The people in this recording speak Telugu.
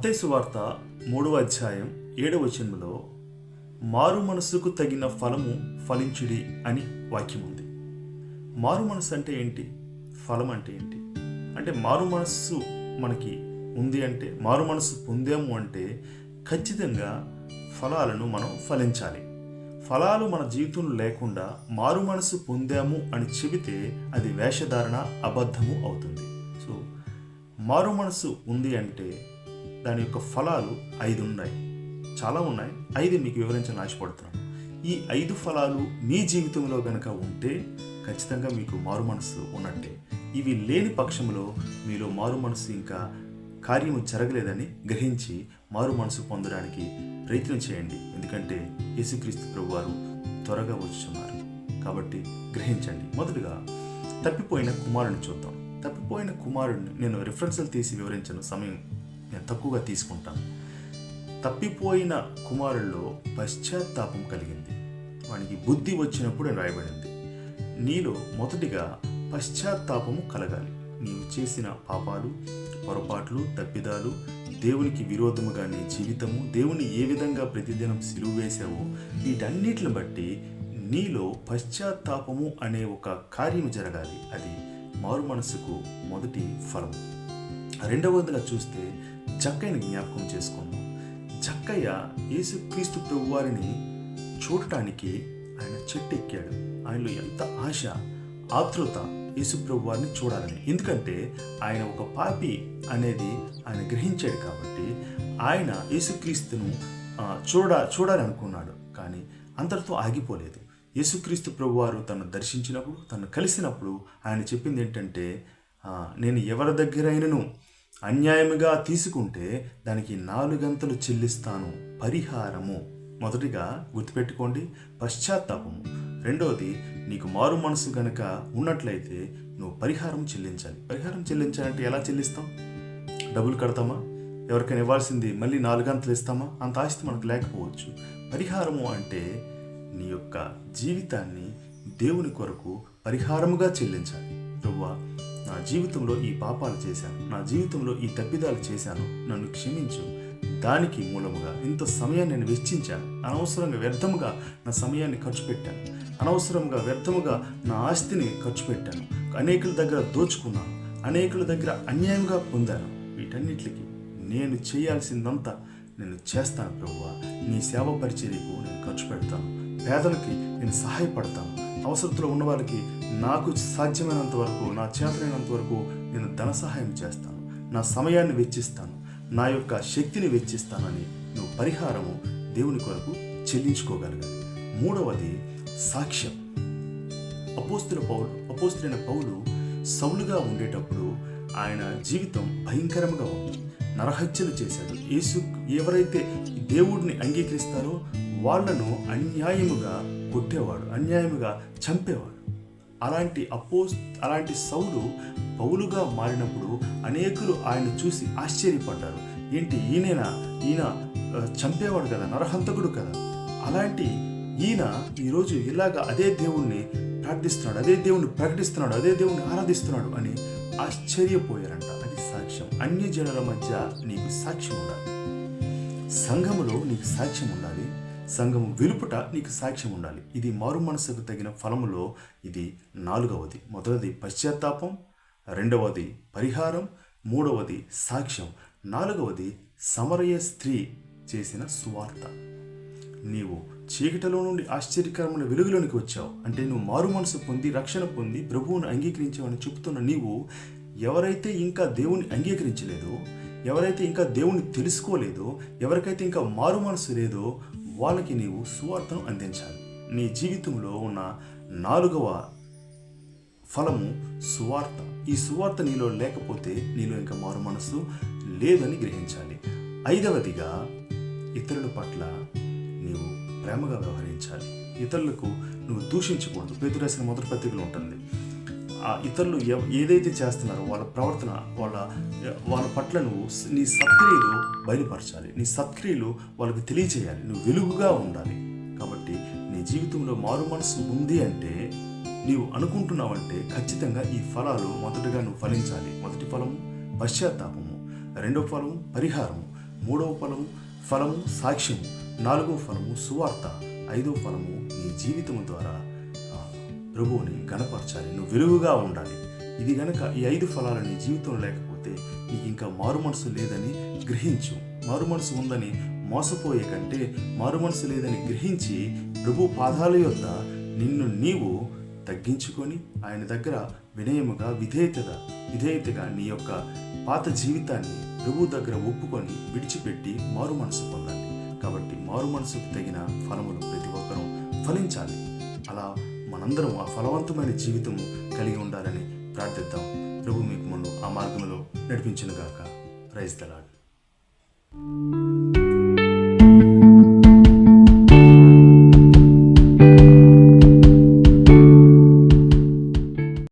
మత్తై వార్త మూడవ అధ్యాయం ఏడవ వచనంలో మారు మనసుకు తగిన ఫలము ఫలించుడి అని వాక్యం ఉంది. మారు మనసు అంటే ఏంటి? ఫలం అంటే ఏంటి? అంటే మారు మనస్సు మనకి ఉంది అంటే మారు మనసు పొందాము అంటే ఖచ్చితంగా ఫలాలను మనం ఫలించాలి. ఫలాలు మన జీవితంలో లేకుండా మారు మనసు పొందాము అని చెబితే అది వేషధారణ అబద్ధము అవుతుంది. సో మారు మనసు ఉంది అంటే దాని యొక్క ఫలాలు ఐదు ఉన్నాయి. చాలా ఉన్నాయి. ఐదు మీకు వివరించని ఆశపడుతున్నాను ఈ ఐదు ఫలాలు మీ జీవితంలో గనక ఉంటే ఖచ్చితంగా మీకు మారు మనసు ఉన్నట్టే. ఇవి లేని పక్షంలో మీలో మారు మనసు ఇంకా కార్యము జరగలేదని గ్రహించి మారు మనసు పొందడానికి ప్రయత్నం చేయండి. ఎందుకంటే యేసుక్రీస్తు ప్రభు వారు త్వరగా వచ్చున్నారు కాబట్టి గ్రహించండి. మొదటగా తప్పిపోయిన కుమారుని చూద్దాం. తప్పిపోయిన కుమారుడిని నేను రిఫరెన్స్లు తీసి వివరించిన. సమయం నేను తక్కువగా తీసుకుంటాను. తప్పిపోయిన కుమారుల్లో పశ్చాత్తాపం కలిగింది. వానికి బుద్ధి వచ్చినప్పుడు రాయబడింది. నీలో మొదటిగా పశ్చాత్తాపము కలగాలి. నీవు చేసిన పాపాలు పొరపాట్లు తప్పిదాలు దేవునికి విరోధముగా నీ జీవితము దేవుని ఏ విధంగా ప్రతిదినం సిలువ వేశావో వీటన్నిటిని బట్టి నీలో పశ్చాత్తాపము అనే ఒక కార్యము జరగాలి. అది మారు మనసుకు మొదటి ఫలం రెండవదిగా చూస్తే జక్కయ్యని జ్ఞాపకం చేసుకుందాం. జక్కయ్య యేసుక్రీస్తు ప్రభు వారిని చూడటానికి ఆయన చెట్టు ఎక్కాడు ఆయనలో ఎంత ఆశ ఆతృత యేసుప్రభు వారిని చూడాలని. ఎందుకంటే ఆయన ఒక పాపి అనేది ఆయన గ్రహించాడు కాబట్టి ఆయన యేసుక్రీస్తును చూడ చూడాలనుకున్నాడు. కానీ అంతటితో ఆగిపోలేదు. యేసుక్రీస్తు ప్రభువారు తను దర్శించినప్పుడు తను కలిసినప్పుడు ఆయన చెప్పింది ఏంటంటే నేను ఎవరి దగ్గరైనను అన్యాయముగా తీసుకుంటే దానికి నాలుగంతలు చెల్లిస్తాను. పరిహారము. మొదటిగా గుర్తుపెట్టుకోండి పశ్చాత్తాపము. రెండవది నీకు మారు మనసు గనక ఉన్నట్లయితే నువ్వు పరిహారం చెల్లించాలి. పరిహారం చెల్లించాలంటే ఎలా చెల్లిస్తాం? డబ్బులు కడతామా? ఎవరికైనా ఇవ్వాల్సింది మళ్ళీ నాలుగంతలు ఇస్తామా? అంత ఆస్తి మనకు లేకపోవచ్చు. పరిహారము అంటే నీ యొక్క జీవితాన్ని దేవుని కొరకు పరిహారముగా చెల్లించాలి. ప్రభువా నా జీవితంలో ఈ పాపాలు చేశాను. నా జీవితంలో ఈ తప్పిదాలు చేశాను. నన్ను క్షమించు. దానికి మూలముగా ఇంత సమయాన్ని నేను వెచ్చించాను. అనవసరంగా వ్యర్థముగా నా సమయాన్ని ఖర్చు పెట్టాను. అనవసరంగా వ్యర్థముగా నా ఆస్తిని ఖర్చు పెట్టాను. అనేకుల దగ్గర దోచుకున్నాను. అనేకుల దగ్గర అన్యాయంగా పొందాను. వీటన్నిటికి నేను చేయాల్సిందంతా నేను చేస్తాను ప్రభువా. నీ సేవ పరిచర్యకు నేను ఖర్చు పెడతాను. పేదలకి నేను సహాయపడతాను. అవసరతలో ఉన్న వాళ్ళకి నాకు సాధ్యమైనంత వరకు నా చేతనైనంత వరకు నేను ధన సహాయం చేస్తాను. నా సమయాన్ని వెచ్చిస్తాను. నా యొక్క శక్తిని వెచ్చిస్తానని నువ్వు పరిహారము దేవుని కొరకు చెల్లించుకోగలగాలి. మూడవది సాక్ష్యం. అపోస్తుల పౌలు అపోస్తులైన పౌలు సౌలుగా ఉండేటప్పుడు ఆయన జీవితం భయంకరంగా ఉంది. నరహత్యలు చేశాడు. యేసు ఎవరైతే దేవుడిని అంగీకరిస్తారో వాళ్ళను అన్యాయముగా కొట్టేవాడు అన్యాయముగా చంపేవాడు. అలాంటి అపోస్ అలాంటి సౌలు పౌలుగా మారినప్పుడు అనేకులు ఆయన చూసి ఆశ్చర్యపడ్డారు. ఏంటి ఈయన ఈయన చంపేవాడు కదా నరహంతకుడు కదా. అలాంటి ఈయన ఈరోజు ఇలాగ అదే దేవుణ్ణి ప్రార్థిస్తున్నాడు అదే దేవుణ్ణి ప్రకటిస్తున్నాడు అదే దేవుణ్ణి ఆరాధిస్తున్నాడు అని ఆశ్చర్యపోయారంట. అది సాక్ష్యం. అన్య జనుల మధ్య నీకు సాక్ష్యం ఉండాలి. సంఘములో నీకు సాక్ష్యం ఉండాలి. సంఘం వెలుపుట నీకు సాక్ష్యం ఉండాలి. ఇది మారు మనసుకు తగిన ఫలములో ఇది నాలుగవది. మొదటిది పశ్చాత్తాపం రెండవది పరిహారం మూడవది సాక్ష్యం నాలుగవది సమరయ స్త్రీ చేసిన సువార్త. నీవు చీకటిలో నుండి ఆశ్చర్యకరమైన వెలుగులోనికి వచ్చావు. అంటే నువ్వు మారు మనసు పొంది రక్షణ పొంది ప్రభువును అంగీకరించావని చెప్తున్న నీవు ఎవరైతే ఇంకా దేవుని అంగీకరించలేదో ఎవరైతే ఇంకా దేవుని తెలుసుకోలేదో ఎవరికైతే ఇంకా మారు మనసు లేదో వాళ్ళకి నీవు సువార్తను అందించాలి. నీ జీవితంలో ఉన్న నాలుగవ ఫలము సువార్త. ఈ సువార్త నీలో లేకపోతే నీలో ఇంకా మారు మనసు లేదని గ్రహించాలి. ఐదవదిగా ఇతరుల పట్ల నీవు ప్రేమగా వ్యవహరించాలి. ఇతరులకు నువ్వు దూషించకూడదు. పేదరు మొదటి పత్రికలో ఉంటుంది. ఇతరులు ఏదైతే చేస్తున్నారో వాళ్ళ ప్రవర్తన వాళ్ళ వాళ్ళ పట్ల నువ్వు నీ సత్క్రియలు బయలుపరచాలి. నీ సత్క్రియలు వాళ్ళకి తెలియచేయాలి. నువ్వు వెలుగుగా ఉండాలి. కాబట్టి నీ జీవితంలో మారు మనసు ఉంది అంటే నీవు అనుకుంటున్నావంటే ఖచ్చితంగా ఈ ఫలాలు మొదటగా నువ్వు ఫలించాలి. మొదటి ఫలము పశ్చాత్తాపము. రెండవ ఫలము పరిహారము. మూడవ ఫలము ఫలము సాక్ష్యము. నాలుగవ ఫలము సువార్త. ఐదవ ఫలము నీ జీవితము ద్వారా ప్రభువుని గణపరచాలి నువ్వు విలువగా ఉండాలి. ఇది గనక ఈ ఐదు ఫలాలు నీ జీవితం లేకపోతే నీకు ఇంకా మారు మనసు లేదని గ్రహించు. మారు మనసు ఉందని మోసపోయే కంటే మారు మనసు లేదని గ్రహించి ప్రభు పాదాల యొద్ద నిన్ను నీవు తగ్గించుకొని ఆయన దగ్గర వినయముగా విధేయతగా విధేయతగా నీ యొక్క పాత జీవితాన్ని ప్రభు దగ్గర ఒప్పుకొని విడిచిపెట్టి మారు మనసు పొందండి. కాబట్టి మారు మనసుకు తగిన ఫలములు ప్రతి ఒక్కరూ ఫలించాలి. అలా మనందరం ఆ ఫలవంతమైన జీవితం కలిగి ఉండాలని ప్రార్థిద్దాం. ప్రభు మీకు మనం ఆ మార్గంలో నడిపించునుగాక ప్రైజ్ దలాడ్